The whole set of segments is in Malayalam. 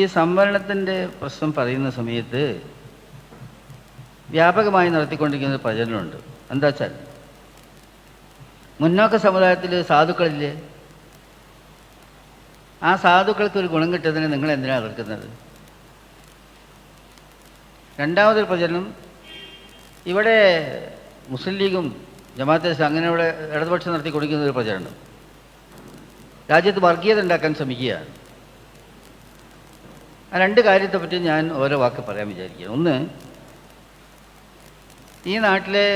ഈ സംവരണത്തിന്റെ പ്രശ്നം പറയുന്ന സമയത്ത് വ്യാപകമായി നടത്തിക്കൊണ്ടിരിക്കുന്ന ഒരു പ്രചരണമുണ്ട്. എന്താ വെച്ചാൽ മുന്നോക്ക സമുദായത്തിൽ സാധുക്കളില്ലേ? ആ സാധുക്കൾക്ക് ഒരു ഗുണം കിട്ടിയതിന് നിങ്ങൾ എന്തിനാണ് എതിർക്കുന്നത്? രണ്ടാമതൊരു പ്രചരണം ഇവിടെ മുസ്ലിം ലീഗും ജമാഅത്തെ അങ്ങനെ ഇവിടെ ഇടതുപക്ഷം നടത്തി കൊടുക്കുന്ന ഒരു പ്രചരണം. രാജ്യത്ത് വർഗീയത ഉണ്ടാക്കാൻ ശ്രമിക്കുകയാണ്. ആ രണ്ട് കാര്യത്തെപ്പറ്റി ഞാൻ ഓരോ വാക്ക് പറയാൻ വിചാരിക്കുക ഒന്ന് ഈ നാട്ടിലെ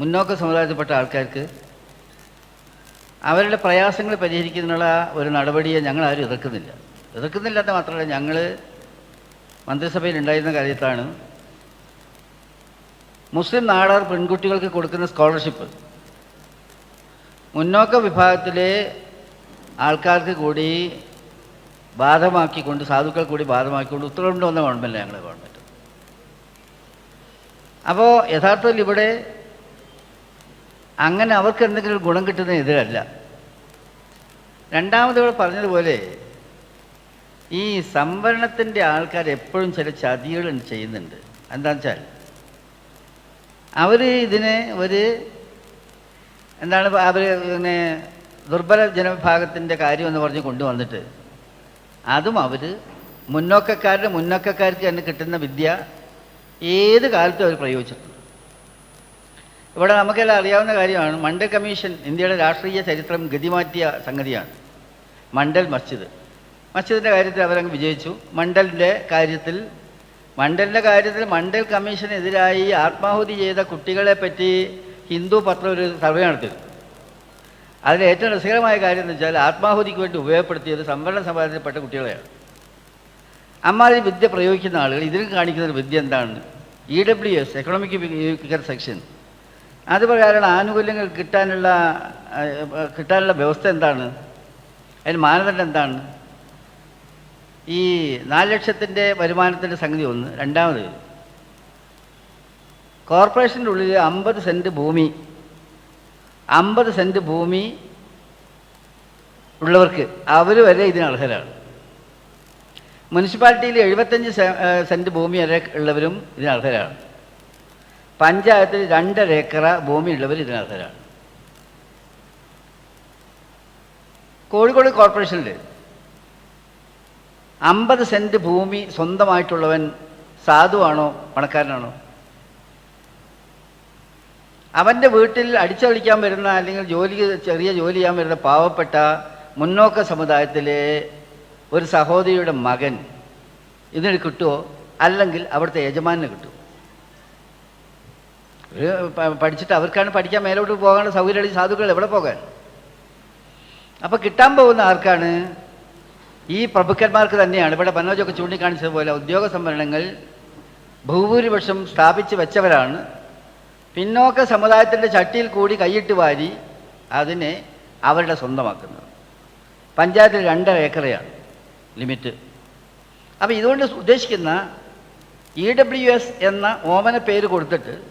മുന്നോക്ക സമുദായത്തിൽപ്പെട്ട ആൾക്കാർക്ക് അവരുടെ പ്രയാസങ്ങൾ പരിഹരിക്കുന്നതിനുള്ള ഒരു നടപടിയെ ഞങ്ങൾ ആരും എതിർക്കുന്നില്ല. എതിർക്കുന്നില്ലാത്ത മാത്രമല്ല ഞങ്ങൾ മന്ത്രിസഭയിൽ ഉണ്ടായിരുന്ന കാര്യത്താണ് മുസ്ലിം നാടാർ പെൺകുട്ടികൾക്ക് കൊടുക്കുന്ന സ്കോളർഷിപ്പ്. മുന്നോക്ക വിഭാഗത്തിലെ ആൾക്കാർക്ക് കൂടി ബാധമാക്കിക്കൊണ്ട് സാധുക്കൾ കൂടി ബാധമാക്കിക്കൊണ്ട് ഉത്തരവുകൊണ്ട് വന്ന ഗവൺമെന്റ് ഞങ്ങളുടെ ഗവൺമെന്റ് അപ്പോൾ യഥാർത്ഥത്തിൽ ഇവിടെ അങ്ങനെ അവർക്ക് എന്തെങ്കിലും ഗുണം കിട്ടുന്ന എതിരല്ല. രണ്ടാമത് ഇവിടെ പറഞ്ഞതുപോലെ ഈ സംവരണത്തിന്റെ ആൾക്കാർ എപ്പോഴും ചില ചതികൾ ചെയ്യുന്നുണ്ട്. എന്താണെന്ന് വെച്ചാൽ അവർ ഇതിനെ ഒരു എന്താണ് അവർ പിന്നെ ദുർബല ജനവിഭാഗത്തിന്റെ കാര്യമെന്ന് പറഞ്ഞ് കൊണ്ടുവന്നിട്ട് അതും അവർ മുന്നോക്കക്കാരുടെ മുന്നോക്കക്കാർക്ക് തന്നെ കിട്ടുന്ന വിദ്യ ഏത് കാലത്തും അവർ പ്രയോഗിച്ചിട്ടുണ്ട്. ഇവിടെ നമുക്കെല്ലാം അറിയാവുന്ന കാര്യമാണ് മണ്ഡൽ കമ്മീഷൻ ഇന്ത്യയുടെ രാഷ്ട്രീയ ചരിത്രം ഗതിമാറ്റിയ സംഗതിയാണ്. മണ്ഡൽ മസ്ജിദ്. മസ്ജിദിന്റെ കാര്യത്തിൽ അവരങ്ങ് വിജയിച്ചു. മണ്ഡലിന്റെ കാര്യത്തിൽ മണ്ഡലിന്റെ കാര്യത്തിൽ മണ്ഡൽ കമ്മീഷനെതിരായി ആത്മാഹുതി ചെയ്ത കുട്ടികളെ പറ്റി ഹിന്ദു പത്രം ഒരു സർവേ നടത്തി അതിൽ ഏറ്റവും രസകരമായ കാര്യം എന്ന് വെച്ചാൽ ആത്മാഹുതിക്ക് വേണ്ടി ഉപയോഗപ്പെടുത്തിയത് സംവരണ സമ്പാദനത്തിൽപ്പെട്ട കുട്ടികളെയാണ്. അമ്മാതിരി വിദ്യ പ്രയോഗിക്കുന്ന ആളുകൾ ഇതിൽ കാണിക്കുന്ന ഒരു വിദ്യ എന്താണ്? E W S economic weaker section അത് ആനുകൂല്യങ്ങൾ കിട്ടാനുള്ള കിട്ടാനുള്ള വ്യവസ്ഥ എന്താണ്? അതിന് മാനദണ്ഡം എന്താണ്? ഈ നാല് ലക്ഷത്തിന്റെ വരുമാനത്തിന്റെ സംഗതി ഒന്ന് രണ്ടാമത്. കോർപ്പറേഷന്റെ ഉള്ളിൽ അമ്പത് സെന്റ് ഭൂമി അമ്പത് സെന്റ് ഭൂമി ഉള്ളവർക്ക് അവർ വരെ ഇതിന് അർഹരാണ്. മുനിസിപ്പാലിറ്റിയിൽ എഴുപത്തഞ്ച് സെന്റ് ഭൂമി വരെ ഉള്ളവരും ഇതിന് അർഹരാണ്. പഞ്ചായത്തിൽ രണ്ടര ഏക്കറ ഭൂമി ഉള്ളവർ ഇതിന് അർഹരാണ്. കോഴിക്കോട് കോർപ്പറേഷനിൽ അമ്പത് സെന്റ് ഭൂമി സ്വന്തമായിട്ടുള്ളവൻ സാധുവാണോ പണക്കാരനാണോ? അവന്റെ വീട്ടിൽ അടിച്ചൊളിക്കാൻ വരുന്ന അല്ലെങ്കിൽ ജോലി ചെറിയ ജോലി ചെയ്യാൻ വരുന്ന പാവപ്പെട്ട മുന്നോക്ക സമുദായത്തിലെ ഒരു സഹോദരിയുടെ മകൻ ഇതിന് കിട്ടുമോ അല്ലെങ്കിൽ അവിടുത്തെ യജമാനിന് കിട്ടുമോ പഠിച്ചിട്ട് അവർക്കാണ് പഠിക്കാൻ മേലോട്ട് പോകാനുള്ള സൗകര്യം സാധുക്കൾ എവിടെ പോകാൻ? അപ്പോൾ കിട്ടാൻ പോകുന്ന ആർക്കാണ്? ഈ പ്രഭുക്കന്മാർക്ക് തന്നെയാണ്. ഇവിടെ മനോജൊക്കെ ചൂണ്ടിക്കാണിച്ചതുപോലെ ഉദ്യോഗ സംവരണങ്ങൾ ഭൂഭൂരിപക്ഷം സ്ഥാപിച്ച് വെച്ചവരാണ്. പിന്നോക്ക സമുദായത്തിന്റെ ചട്ടിയിൽ കൂടി കൈയിട്ട് വാരി അതിനെ അവരുടെ സ്വന്തമാക്കുന്നത്. പഞ്ചായത്തിൽ രണ്ടര ഏക്കറയാണ് ലിമിറ്റ്. അപ്പോൾ ഇതുകൊണ്ട് ഉദ്ദേശിക്കുന്ന ഇ ഡബ്ല്യു എസ് എന്ന ഓമന പേര് കൊടുത്തിട്ട്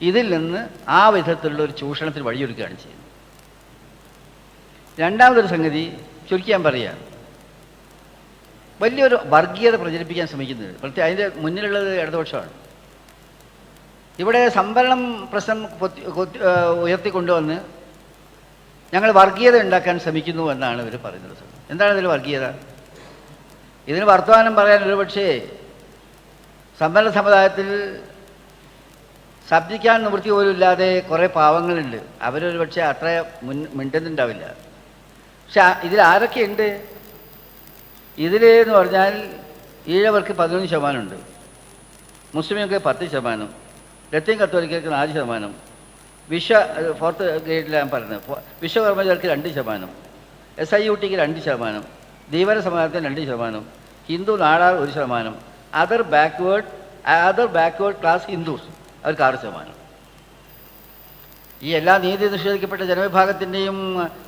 ഇതിൽ നിന്ന് ആ വിധത്തിലുള്ള ഒരു ചൂഷണത്തിന് വഴിയൊരുക്കുകയാണ് ചെയ്യുന്നത്. രണ്ടാമതൊരു സംഗതി ചുരുക്കി ഞാൻ പറയാം. വലിയൊരു വർഗീയത പ്രചരിപ്പിക്കാൻ ശ്രമിക്കുന്നത് പ്രത്യേക അതിന്റെ മുന്നിലുള്ളത് ഇടതുപക്ഷമാണ്. ഇവിടെ സംവരണം പ്രശ്നം ഉയർത്തിക്കൊണ്ടുവന്ന് ഞങ്ങൾ വർഗീയത ഉണ്ടാക്കാൻ ശ്രമിക്കുന്നു എന്നാണ് ഇവർ പറയുന്നത് എന്താണ് ഇതിൽ വർഗീയത? ഇതിന് വർത്തമാനം പറയാൻ ഒരു പക്ഷേ സംവരണ സമുദായത്തിൽ ശബ്ദിക്കാൻ നിവൃത്തി പോലും ഇല്ലാതെ കുറേ പാവങ്ങളുണ്ട്. അവരൊരു പക്ഷേ അത്ര മുൻ മിണ്ടുന്നുണ്ടാവില്ല. പക്ഷെ ഇതിൽ ആരൊക്കെയുണ്ട്? എന്ന് പറഞ്ഞാൽ ഈഴവർക്ക് പതിനൊന്ന് ശതമാനമുണ്ട്. മുസ്ലിങ്ങൾക്ക് പത്ത് ശതമാനം. ലത്തീൻ കത്തോലിക്കർക്ക് നാല് ശതമാനം. വിശ്വ ഫോർത്ത് ഗ്രേഡിൽ ഞാൻ പറഞ്ഞത് വിശ്വകർമ്മചാരിക്ക് രണ്ട് ശതമാനം. എസ് ഐ യു ടിക്ക് രണ്ട് ശതമാനം. ദീപന സമുദായത്തിന് രണ്ട് ശതമാനം. ഹിന്ദു നാടാർ ഒരു ശതമാനം. Other backward other backward class Hindus അവർക്ക് ആറ് ശതമാനം. ഈ എല്ലാ നീതി നിഷേധിക്കപ്പെട്ട ജനവിഭാഗത്തിന്റെയും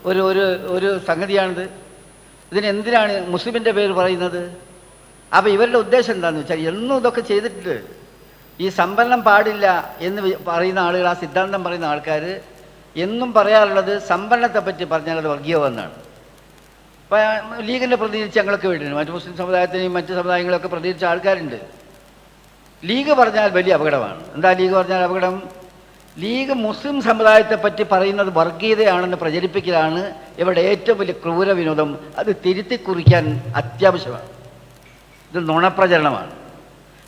ഒരു ഒരു ഒരു സംഗതിയാണിത്. ഇതിനെന്തിനാണ് മുസ്ലിമിന്റെ പേര് പറയുന്നത്? അപ്പോൾ ഇവരുടെ ഉദ്ദേശം എന്താണെന്ന് വെച്ചാൽ എന്നും ഇതൊക്കെ ചെയ്തിട്ട് ഈ സംവരണം പാടില്ല എന്ന് പറയുന്ന ആളുകൾ ആ സിദ്ധാന്തം പറയുന്ന ആൾക്കാർ എന്നും പറയാറുള്ളത് സംവരണത്തെ പറ്റി പറഞ്ഞാൽ അത് വർഗീയമെന്നാണ് ഇപ്പം ലീഗിന്റെ പ്രതിനിധിച്ച് ഞങ്ങളൊക്കെ വീട്ടിലുണ്ട്. മറ്റു മുസ്ലിം സമുദായത്തിനെയും മറ്റ് സമുദായങ്ങളൊക്കെ പ്രതിനിധിച്ച ആൾക്കാരുണ്ട്. ലീഗ് പറഞ്ഞാൽ വലിയ അപകടമാണ്. എന്താ ലീഗ് പറഞ്ഞാൽ അപകടം? ലീഗ് മുസ്ലിം സമുദായത്തെ പറ്റി പറയുന്നത് വർഗീയതയാണെന്ന് പ്രചരിപ്പിക്കലാണ് ഇവിടെ ഏറ്റവും വലിയ ക്രൂര വിനോദം. അത് തിരുത്തി കുറിക്കാൻ അത്യാവശ്യമാണ്. ഇത് നുണപ്രചരണമാണ്.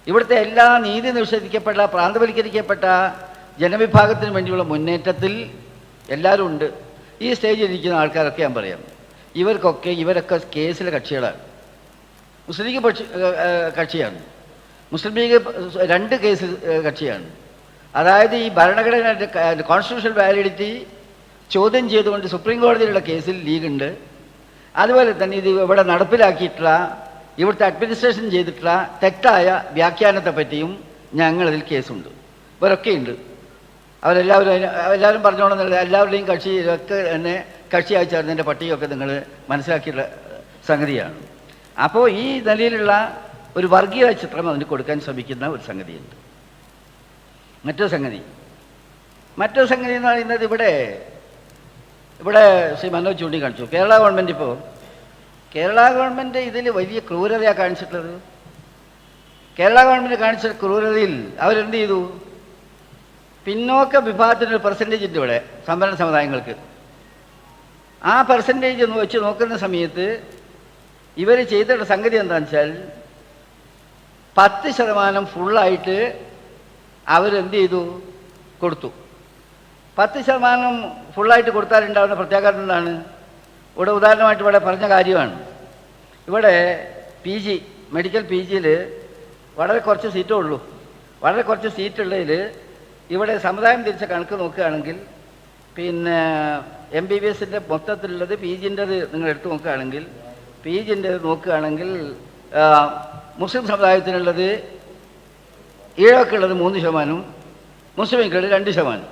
ഇവിടുത്തെ എല്ലാ നീതി നിഷേധിക്കപ്പെട്ട പ്രാന്തവൽക്കരിക്കപ്പെട്ട ജനവിഭാഗത്തിന് വേണ്ടിയുള്ള മുന്നേറ്റത്തിൽ എല്ലാവരും ഉണ്ട്. ഈ സ്റ്റേജിൽ ഇരിക്കുന്ന ആൾക്കാരൊക്കെ ഞാൻ പറയാം. ഇവർക്കൊക്കെ ഇവരൊക്കെ കേസിലെ കക്ഷികളാണ്. മുസ്ലിം ലീഗ് പക്ഷി കക്ഷിയാണ്. മുസ്ലിം ലീഗ് രണ്ട് കേസിൽ കക്ഷിയാണ്. അതായത് ഈ ഭരണഘടന കോൺസ്റ്റിറ്റ്യൂഷൻ വാലിഡിറ്റി ചോദ്യം ചെയ്തുകൊണ്ട് സുപ്രീം കോടതിയിലുള്ള കേസിൽ ലീഗുണ്ട്. അതുപോലെ തന്നെ ഇത് ഇവിടെ നടപ്പിലാക്കിയിട്ടുള്ള ഇവിടുത്തെ അഡ്മിനിസ്ട്രേഷൻ ചെയ്തിട്ടുള്ള തെറ്റായ വ്യാഖ്യാനത്തെ പറ്റിയും ഞങ്ങളതിൽ കേസുണ്ട്. ഇവരൊക്കെ ഉണ്ട് അവരെല്ലാവരും എല്ലാവരും പറഞ്ഞോണമെന്നില്ല എല്ലാവരുടെയും കക്ഷി ഒക്കെ തന്നെ കക്ഷിയായി ചേർന്നതിന്റെ പട്ടികയൊക്കെ നിങ്ങൾ മനസ്സിലാക്കിയുള്ള സംഗതിയാണ്. അപ്പോൾ ഈ നിലയിലുള്ള ഒരു വർഗീയ ചിത്രം അതിന് കൊടുക്കാൻ ശ്രമിക്കുന്ന ഒരു സംഗതിയുണ്ട്. മറ്റൊരു സംഗതി. മറ്റൊരു സംഗതി എന്ന് പറയുന്നത് ഇവിടെ ഇവിടെ ശ്രീ മനോജ് ചൂണ്ടിക്കാണിച്ചു. കേരള ഗവൺമെന്റ് ഇപ്പോൾ കേരള ഗവൺമെന്റ് ഇതിൽ വലിയ ക്രൂരതയാണ് കാണിച്ചിട്ടുള്ളത്. കേരള ഗവൺമെന്റ് കാണിച്ച ക്രൂരതയിൽ അവരെന്ത് ചെയ്തു? പിന്നോക്ക വിഭാഗത്തിനൊരു പെർസെന്റേജ് ഉണ്ട് ഇവിടെ സംവരണ സമുദായങ്ങൾക്ക്. ആ പെർസെന്റേജ് ഒന്ന് വെച്ച് നോക്കുന്ന സമയത്ത് ഇവർ ചെയ്തിട്ടുള്ള സംഗതി എന്താണെന്ന് വെച്ചാൽ പത്ത് ശതമാനം ഫുള്ളായിട്ട് അവരെന്ത് ചെയ്തു? കൊടുത്തു. പത്ത് ശതമാനം ഫുള്ളായിട്ട് കൊടുത്താലുണ്ടാവുന്ന പ്രത്യാഘാതം എന്താണ്? ഇവിടെ ഉദാഹരണമായിട്ട് ഇവിടെ പറഞ്ഞ കാര്യമാണ്. ഇവിടെ പി ജി മെഡിക്കൽ പി ജിയിൽ വളരെ കുറച്ച് സീറ്റേ ഉള്ളൂ. വളരെ കുറച്ച് സീറ്റുള്ളതിൽ ഇവിടെ സമുദായം തിരിച്ച കണക്ക് നോക്കുകയാണെങ്കിൽ പിന്നെ എം ബി ബി എസിന്റെ മൊത്തത്തിലുള്ളത് പി ജിന്റെത് നിങ്ങൾ എടുത്തു നോക്കുകയാണെങ്കിൽ പി ജിന്റെത് നോക്കുകയാണെങ്കിൽ മുസ്ലിം സമുദായത്തിനുള്ളത് ഈഴക്കുള്ളത് മൂന്ന് ശതമാനം മുസ്ലിംകൾ രണ്ട് ശതമാനം.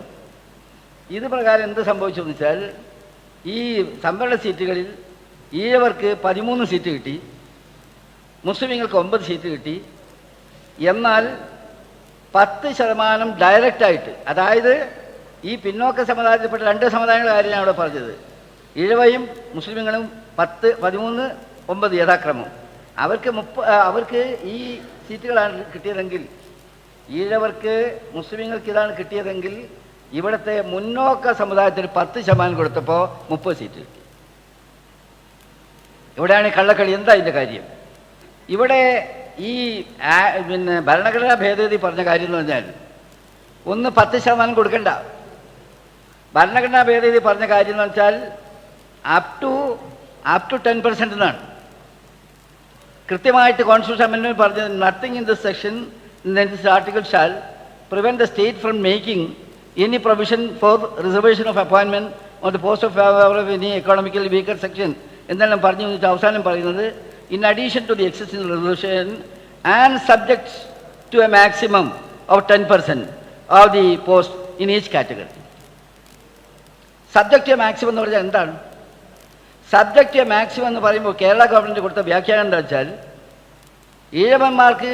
ഇത് പ്രകാരം എന്ത് സംഭവിച്ചു വെച്ചാൽ ഈ സംവരണ സീറ്റുകളിൽ ഈഴവർക്ക് പതിമൂന്ന് സീറ്റ് കിട്ടി മുസ്ലിങ്ങൾക്ക് ഒമ്പത് സീറ്റ് കിട്ടി. എന്നാൽ പത്ത് ശതമാനം ഡയറക്റ്റായിട്ട് അതായത് ഈ പിന്നോക്ക സമുദായത്തിൽപ്പെട്ട രണ്ട് സമുദായങ്ങളുടെ കാര്യം ഞാൻ ഇവിടെ പറഞ്ഞത്. ഇഴവയും മുസ്ലിമുകളും പത്ത് പതിമൂന്ന് ഒമ്പത് യഥാക്രമം. അവർക്ക് മുപ്പ അവർക്ക് ഈ സീറ്റുകളാണ് കിട്ടിയതെങ്കിൽ ഈഴവർക്ക് മുസ്ലിങ്ങൾക്ക് ഇതാണ് കിട്ടിയതെങ്കിൽ ഇവിടുത്തെ മുന്നോക്ക സമുദായത്തിന് പത്ത് ശതമാനം കൊടുത്തപ്പോൾ മുപ്പത് സീറ്റ് കിട്ടി. ഇവിടെയാണ് കള്ളക്കളി. എന്താ ഇതിന്റെ കാര്യം? ഇവിടെ ഈ പിന്നെ ഭരണഘടനാ ഭേദഗതി പറഞ്ഞ കാര്യം എന്ന് പറഞ്ഞാൽ ഒന്ന് പത്ത് ശതമാനം കൊടുക്കണ്ട. ഭരണഘടനാ ഭേദഗതി പറഞ്ഞ കാര്യം എന്ന് വെച്ചാൽ up to up to ten percent എന്നാണ്. കൃത്യമായിട്ട് കോൺസ്റ്റിറ്റ്യൂഷൻ അമെൻമെന്റ് പറഞ്ഞത് nothing in this section this article shall prevent the state from making any provision for reservation of അപ്പോയിൻമെന്റ് on the post of any economically weaker section എന്നെല്ലാം പറഞ്ഞു വെച്ചിട്ട് അവസാനം പറയുന്നത് in addition to the existing resolution and subject to a maximum of ten percent of the post in each category subject maximum എന്ന് പറഞ്ഞാൽ എന്താണ്? സബ്ജക്റ്റ് മാക്സിമം എന്ന് പറയുമ്പോൾ കേരള ഗവൺമെന്റ് കൊടുത്ത വ്യാഖ്യാനം എന്താ വെച്ചാൽ ഈഴവന്മാർക്ക്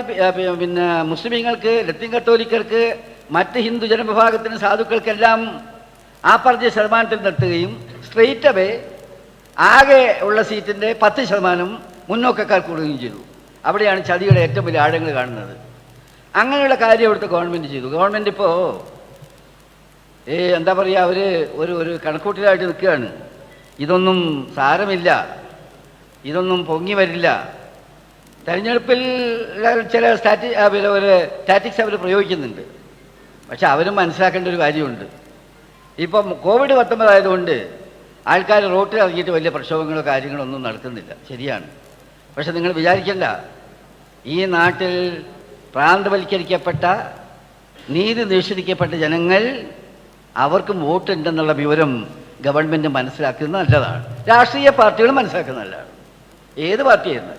പിന്നെ മുസ്ലിമീങ്ങൾക്ക് ലത്തീൻ കത്തോലിക്കർക്ക് മറ്റ് ഹിന്ദു ജനവിഭാഗത്തിന് സാധുക്കൾക്കെല്ലാം ആ പറഞ്ഞ ശതമാനത്തിൽ നിർത്തുകയും സ്ട്രെയിറ്റ് അവേ ആകെ ഉള്ള സീറ്റിന്റെ പത്ത് ശതമാനം മുന്നോക്കക്കാർ കൂടുകയും ചെയ്തു. അവിടെയാണ് ചതിയുടെ ഏറ്റവും വലിയ ആഴങ്ങൾ കാണുന്നത്. അങ്ങനെയുള്ള കാര്യം ഇവിടുത്തെ ഗവൺമെന്റ് ചെയ്തു. ഗവൺമെന്റ് ഇപ്പോൾ ഏ എന്താ പറയുക അവർ ഒരു ഒരു കണക്കൂട്ടിലായിട്ട് നിൽക്കുകയാണ്. ഇതൊന്നും സാരമില്ല. ഇതൊന്നും പൊങ്ങി വരില്ല. തെരഞ്ഞെടുപ്പിൽ ചില സ്റ്റാറ്റി ഒരു സ്റ്റാറ്റിക്സ് അവർ പ്രയോഗിക്കുന്നുണ്ട്. പക്ഷെ അവരും മനസ്സിലാക്കേണ്ട ഒരു കാര്യമുണ്ട്. ഇപ്പം കോവിഡ് പത്തൊമ്പത് ആയതുകൊണ്ട് ആൾക്കാർ റോട്ടിൽ ഇറങ്ങിയിട്ട് വലിയ പ്രക്ഷോഭങ്ങളോ കാര്യങ്ങളോ ഒന്നും നടക്കുന്നില്ല ശരിയാണ്. പക്ഷെ നിങ്ങൾ വിചാരിക്കണ്ട. ഈ നാട്ടിൽ പ്രാന്തവൽക്കരിക്കപ്പെട്ട നീതി നിഷേധിക്കപ്പെട്ട ജനങ്ങൾ അവർക്കും വോട്ടുണ്ടെന്നുള്ള വിവരം ഗവൺമെന്റ് മനസ്സിലാക്കുന്നത് നല്ലതാണ്. രാഷ്ട്രീയ പാർട്ടികൾ മനസ്സിലാക്കുന്നത് നല്ലതാണ്. ഏത് പാർട്ടിയായിരുന്നു?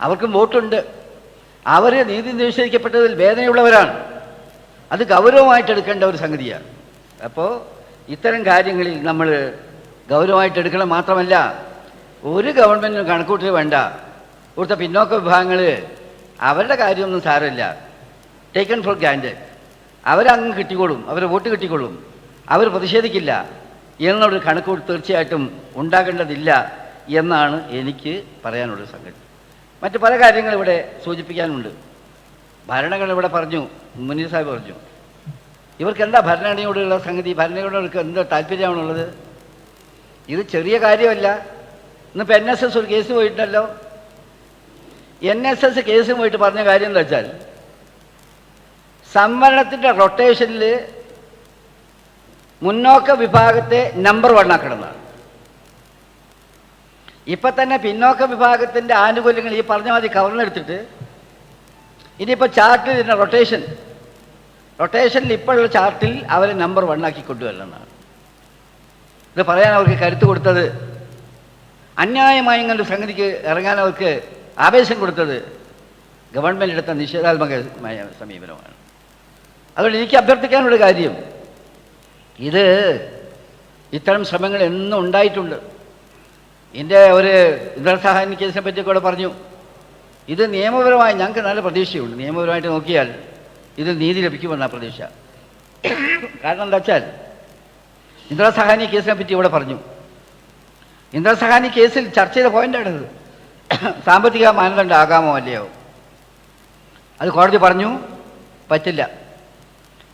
അവർക്കും വോട്ടുണ്ട്. അവർ നീതി നിഷേധിക്കപ്പെട്ടതിൽ വേദനയുള്ളവരാണ്. അത് ഗൗരവമായിട്ട് എടുക്കേണ്ട ഒരു സംഗതിയാണ്. അപ്പോൾ ഇത്തരം കാര്യങ്ങളിൽ നമ്മൾ ഗൗരവമായിട്ട് എടുക്കണം മാത്രമല്ല ഒരു ഗവൺമെന്റിനും കണക്കൂട്ടൽ വേണ്ട. ഇവിടുത്തെ പിന്നോക്ക വിഭാഗങ്ങൾ അവരുടെ കാര്യമൊന്നും സാരമില്ല. ടേക്കൺ ഫോർ ഗ്രാൻഡ് അവരങ്ങ് കിട്ടിക്കോളും അവർ വോട്ട് കിട്ടിക്കൊള്ളും. അവർ പ്രതിഷേധിക്കില്ല. എന്നുള്ളൊരു കണക്കൂട്ട് തീർച്ചയായിട്ടും ഉണ്ടാകേണ്ടതില്ല എന്നാണ് എനിക്ക് പറയാനുള്ള സംഗതി. മറ്റ് പല കാര്യങ്ങളും ഇവിടെ സൂചിപ്പിക്കാനുണ്ട്. ഭരണഘടന ഇവിടെ പറഞ്ഞു മുനീർ സാഹിബ് പറഞ്ഞു. ഇവർക്ക് എന്താ ഭരണഘടനയോടുള്ള സംഗതി? ഭരണഘടനയോട് എന്താ താല്പര്യമാണുള്ളത്? ഇത് ചെറിയ കാര്യമല്ല. ഇന്നിപ്പോൾ എൻ എസ് എസ് ഒരു കേസ് പോയിട്ടുണ്ടല്ലോ. എൻ എസ് എസ് കേസ് പോയിട്ട് പറഞ്ഞ കാര്യം എന്താ വെച്ചാൽ സംവരണത്തിന്റെ റൊട്ടേഷനിൽ മുന്നോക്ക വിഭാഗത്തെ നമ്പർ വൺ ആക്കണമെന്നാണ് ഇപ്പം തന്നെ പിന്നോക്ക വിഭാഗത്തിന്റെ ആനുകൂല്യങ്ങൾ ഈ പറഞ്ഞ മാതിരി കവർന്നെടുത്തിട്ട് ഇനിയിപ്പോൾ ചാർട്ടിൽ ഇതിന്റെ റൊട്ടേഷൻ. റൊട്ടേഷനിൽ ഇപ്പോഴുള്ള ചാർട്ടിൽ അവരെ നമ്പർ വൺ ആക്കി കൊണ്ടുവരണമെന്നാണ്. ഇത് പറയാൻ അവർക്ക് കരുത്ത് കൊടുത്തത് അന്യായമായി ഇങ്ങനെ സംഗതിക്ക് ഇറങ്ങാൻ അവർക്ക് ആവേശം കൊടുത്തത് ഗവൺമെന്റ് എടുത്ത നിഷേധാത്മകമായ സമീപനമാണ്. അതുകൊണ്ട് എനിക്ക് അഭ്യർത്ഥിക്കാനുള്ള കാര്യം ഇത് ഇത്തരം ശ്രമങ്ങൾ എന്നും ഉണ്ടായിട്ടുണ്ട്. എന്റെ ഒരു ഇന്ദ്രസഹായ കേസിനെ പറ്റി കൂടെ പറഞ്ഞു. ഇത് നിയമപരമായി ഞങ്ങൾക്ക് നല്ല പ്രതീക്ഷയുണ്ട്. നിയമപരമായിട്ട് നോക്കിയാൽ ഇത് നീതി ലഭിക്കുമെന്ന പ്രതീക്ഷ. കാരണം എന്താ വെച്ചാൽ ഇന്ദ്രസഹാനി കേസിനെ പറ്റി ഇവിടെ പറഞ്ഞു. ഇന്ദ്രസഹാനി കേസിൽ ചർച്ച ചെയ്ത പോയിന്റാണിത് സാമ്പത്തിക മാനദണ്ഡം ആകാമോ അല്ലയോ? അത് കോടതി പറഞ്ഞു പറ്റില്ല.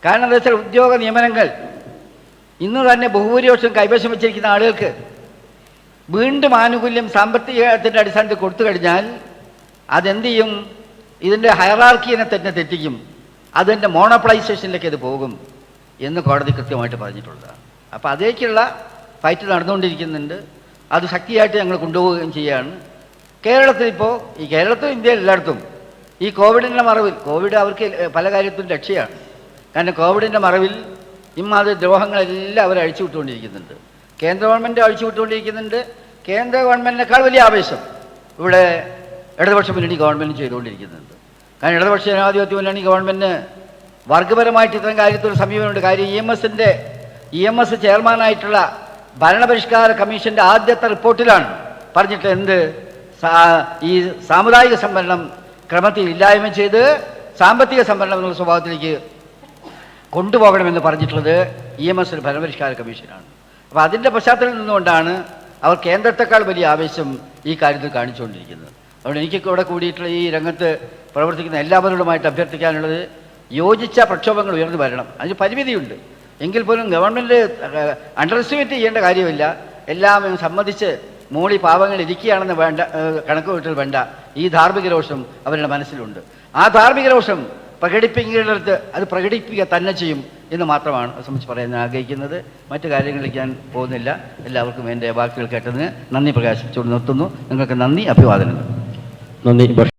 കാരണം എന്താ വെച്ചാൽ ഉദ്യോഗ നിയമനങ്ങൾ ഇന്ന് തന്നെ ബഹുഭൂരിപക്ഷം കൈവശം വെച്ചിരിക്കുന്ന ആളുകൾക്ക് വീണ്ടും ആനുകൂല്യം സാമ്പത്തികത്തിന്റെ അടിസ്ഥാനത്തിൽ കൊടുത്തു കഴിഞ്ഞാൽ അതെന്ത് ചെയ്യും ഇതിന്റെ ഹയറാർക്കിനെ തന്നെ തെറ്റിക്കും. അതിന്റെ മോണോപ്ലൈസേഷനിലേക്ക് ഇത് പോകും എന്ന് കോടതി കൃത്യമായിട്ട് പറഞ്ഞിട്ടുള്ളതാണ് അപ്പോൾ അതേക്കുള്ള ഫൈറ്റ് നടന്നുകൊണ്ടിരിക്കുന്നുണ്ട്. അത് ശക്തിയായിട്ട് ഞങ്ങൾ കൊണ്ടുപോവുകയും ചെയ്യുകയാണ് കേരളത്തിൽ ഇപ്പോൾ ഈ കേരളത്തിൽ ഇന്ത്യയിൽ എല്ലായിടത്തും ഈ കോവിഡിന്റെ മറവിൽ കോവിഡ് അവർക്ക് പല കാര്യത്തിലും രക്ഷയാണ്. കാരണം കോവിഡിന്റെ മറവിൽ ഇമ്മാതിരി ദ്രോഹങ്ങളെല്ലാം അവർ അഴിച്ചു വിട്ടുകൊണ്ടിരിക്കുന്നുണ്ട് കേന്ദ്ര ഗവൺമെന്റ് അഴിച്ചു വിട്ടുകൊണ്ടിരിക്കുന്നുണ്ട് കേന്ദ്ര ഗവൺമെന്റിനേക്കാൾ വലിയ ആവേശം ഇവിടെ ഇടതുപക്ഷ മുന്നണി ഗവൺമെന്റ് ചെയ്തുകൊണ്ടിരിക്കുന്നുണ്ട്. കാരണം ഇടതുപക്ഷ ജനാധിപത്യ മുന്നണി ഗവൺമെന്റ് വർഗപരമായിട്ട് ഇത്തരം കാര്യത്തിൽ സമീപനമുണ്ട്. കാര്യം ഇ എം എസിന്റെ ഇ എം എസ് ചെയർമാനായിട്ടുള്ള ഭരണപരിഷ്കാര കമ്മീഷന്റെ ആദ്യത്തെ റിപ്പോർട്ടിലാണ് പറഞ്ഞിട്ട് എന്ത്? ഈ സാമുദായിക സംവരണം ക്രമത്തിൽ ഇല്ലായ്മ ചെയ്ത് സാമ്പത്തിക സംവരണം എന്നുള്ള സ്വഭാവത്തിലേക്ക് കൊണ്ടുപോകണമെന്ന് പറഞ്ഞിട്ടുള്ളത് ഇ എം എസ് ഭരണപരിഷ്കാര കമ്മീഷനാണ്. അപ്പോൾ അതിന്റെ പശ്ചാത്തലത്തിൽ നിന്നുകൊണ്ടാണ് അവർ കേന്ദ്രത്തെക്കാൾ വലിയ ആവേശം ഈ കാര്യത്തിൽ കാണിച്ചുകൊണ്ടിരിക്കുന്നത്. അതുകൊണ്ട് എനിക്ക് ഇവിടെ കൂടിയിട്ടുള്ള ഈ രംഗത്ത് പ്രവർത്തിക്കുന്ന എല്ലാവരോടുമായിട്ട് അഭ്യർത്ഥിക്കാനുള്ളത് യോജിച്ച പ്രക്ഷോഭങ്ങൾ ഉയർന്നു വരണം. അതിന് പരിമിതിയുണ്ട്. എങ്കിൽ പോലും ഗവൺമെന്റ് അണ്ടർ എസ്റ്റിമേറ്റ് ചെയ്യേണ്ട കാര്യമില്ല. എല്ലാം സമ്മതിച്ച് മൂളി പാവങ്ങൾ ഇരിക്കുകയാണെന്ന് വേണ്ട കണക്ക് വീട്ടിൽ വേണ്ട. ഈ ധാർമ്മിക രോഷം അവരുടെ മനസ്സിലുണ്ട്. ആ ധാർമ്മിക രോഷം പ്രകടിപ്പിക്കേണ്ടടുത്ത് അത് പ്രകടിപ്പിക്കുക തന്നെ ചെയ്യും എന്ന് മാത്രമാണ് സംബന്ധിച്ച് പറയാൻ ആഗ്രഹിക്കുന്നത്. മറ്റു കാര്യങ്ങളിലേക്ക് ഞാൻ പോകുന്നില്ല. എല്ലാവർക്കും എന്റെ വാക്കുകൾ കേട്ടതിന് നന്ദി പ്രകാശിച്ചുകൊണ്ട് നിർത്തുന്നു. നിങ്ങൾക്ക് നന്ദി അഭിവാദനങ്ങൾ. നന്ദി.